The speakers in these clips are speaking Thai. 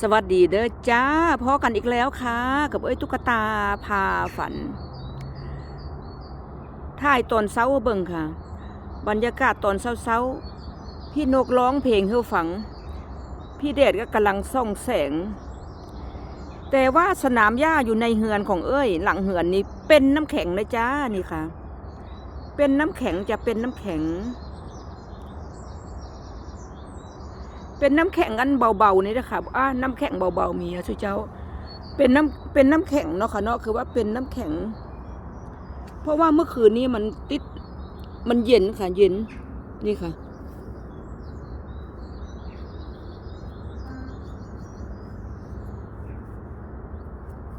สวัสดีเด้อจ้าพอกันอีกแล้วค่ะ กับเอ้ยตุ๊กตาพาฝันถ่ายตอนเช้าเบิ่งค่ะ บรรยากาศตอนเช้าๆพี่นกร้องเพลงให้ฟัง พี่เดชก็กำลังส่องแสง แต่ว่าสนามหญ้าอยู่ในเหือนของเอ้ย หลังเหือนนี้เป็นน้ำแข็งนะจ้านี่ค่ะ เป็นน้ำแข็งจะเป็นน้ำแข็ง เป็นน้ำแข็งอันเบาๆนี่นะคะอ่าน้ำแข็งเบาๆมีอะสุเจ้า เป็นน้ำเป็นน้ำแข็งเนาะค่ะเนาะคือว่าเป็นน้ำแข็ง เพราะว่าเมื่อคืนนี้มันติดมันเย็นค่ะ เย็นนี่ค่ะ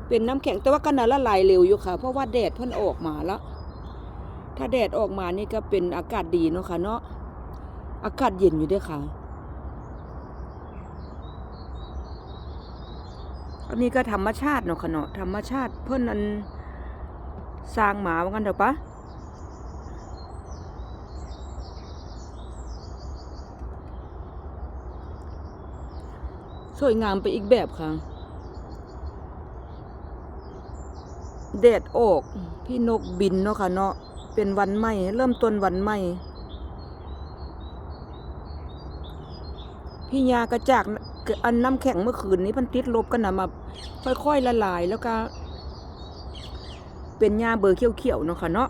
เป็นน้ำแข็งแต่ว่าก็น่าละลายเร็วอยู่ค่ะ เพราะว่าแดดเพิ่นออกมาแล้วถ้าแดดออกมานี่ก็เป็นอากาศดีเนาะค่ะเนาะอากาศเย็นอยู่ด้วยค่ะ อันนี้ก็ธรรมชาติเนาะคะเนาะธรรมชาติเพิ่นอันสร้างหมาว่ากันเถอะปะสวยงามไปอีกแบบค่ะแดดออก พี่นกบินเนาะค่ะเนาะเป็นวันใหม่ เริ่มต้นวันใหม่ พี่ยากระจาก อันน้ำแข็งเมื่อคืนนี้พันติดลบกันนะมาค่อยๆละลายแล้วก็ เป็นหญ้าเบอร์เขียวๆเนาะค่ะเนาะ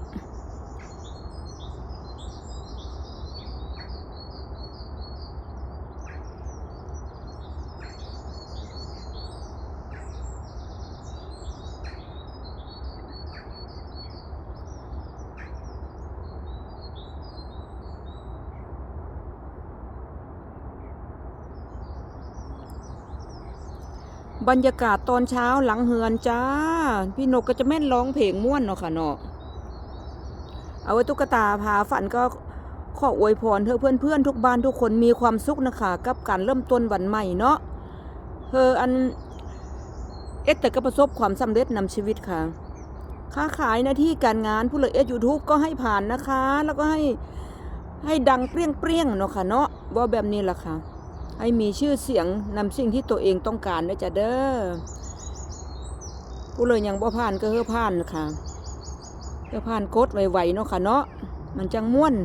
บรรยากาศตอนเช้าหลังเฮือนจ้า พี่นกก็จะแม่นร้องเพลงม่วนเนาะค่ะเนาะเอาไว้ตุ๊กตาพาฝันก็ขออวยพรเธอเพื่อนๆทุกบ้านทุกคนมีความสุขนะคะ กับการเริ่มต้นวันใหม่เนาะเธออันเอ็ดแต่ก็ประสบความสำเร็จนำชีวิตค่ะ ค้าขายหน้าที่การงานผู้เลยเอ็ดยูทูบก็ให้ผ่านนะคะ แล้วก็ให้ให้ดังเปรี้ยงเปรี้ยงเนาะค่ะเนาะว่าแบบนี้แหละค่ะ ให้มีชื่อเสียงนำสิ่งที่ตัวเองต้องการได้จะเด้อผู้เลยยังบ่ผ่านก็เฮือผ่านค่ะเฮือผ่านกดไวๆเนาะค่ะเนาะมันจังม่วน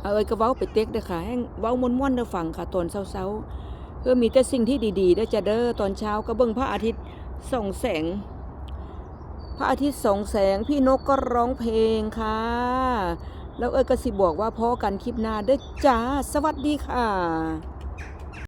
เอาเอ้ยก็เว้าไปเต็กเด้อค่ะให้เว้าม่วนๆเด้อฟังค่ะตอนเช้าๆเพื่อมีแต่สิ่งที่ดีๆได้จะเด้อตอนเช้าก็เบิ่งพระอาทิตย์ส่องแสง พระอาทิตย์ส่องแสงพี่นกก็ร้องเพลงค่ะ แล้วเอ้ยก็สิบอกว่าพอกันคลิปหน้าเด้อจ้า สวัสดีค่ะ